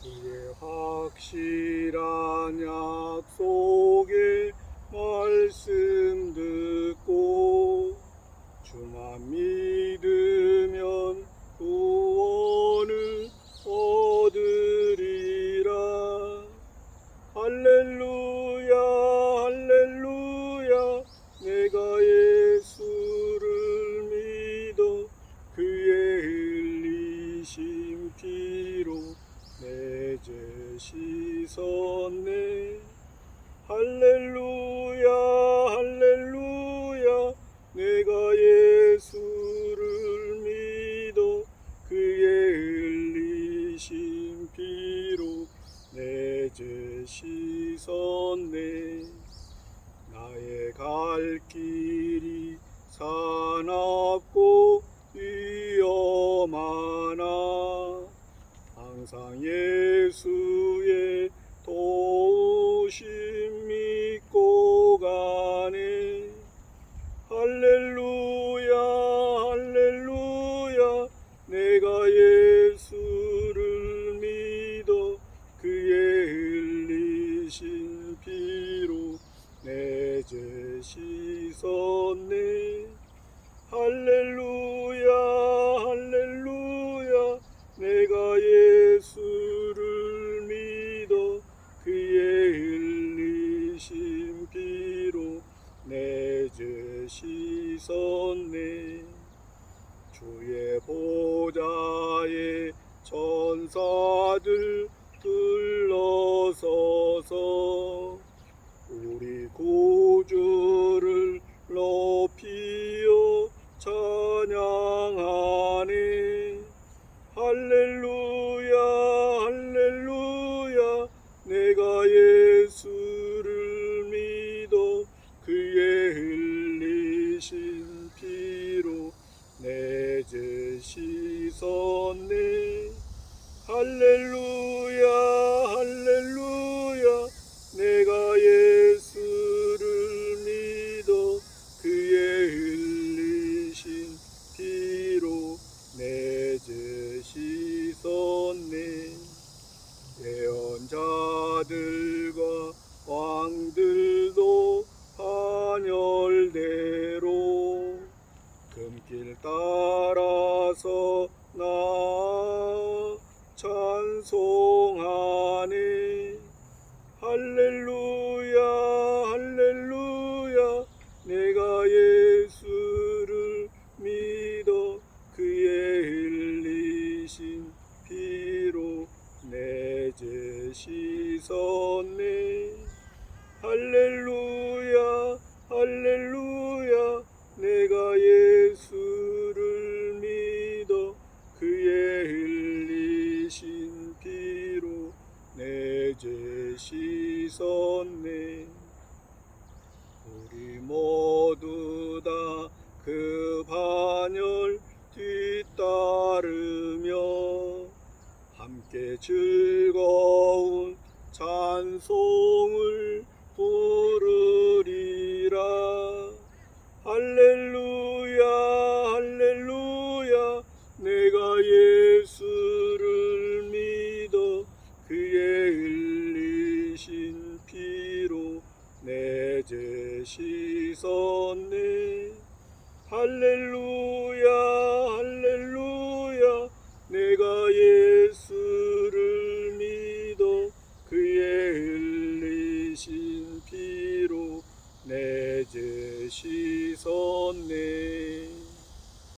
주의 확실한 약속의 말씀 듣 내죄 씻었네 할렐루야 할렐루야 내가 예수를 믿어 그의 흘리신 피로 내 죄 씻었네 나의 갈 길이 사납고 唱耶稣。 주의 보좌에 천사들 둘러서서 었네. 할렐루야 할렐루야 내가 예수를 믿어 그의 흘리신 피로 내 죄 씻었네 예언자들과 왕들도 한열대로 금길 따라서 나 찬송하네 할렐루야 할렐루야. 내가 예수를 믿어 그의 흘리신 피로 내 죄 씻었네. 할렐루야 할렐루야 내가 예수를 믿어 그의 흘리신 피로 내 죄 씻었네. 우리 모두 다 그 반열 뒤따르며 함께 즐거운 찬송 할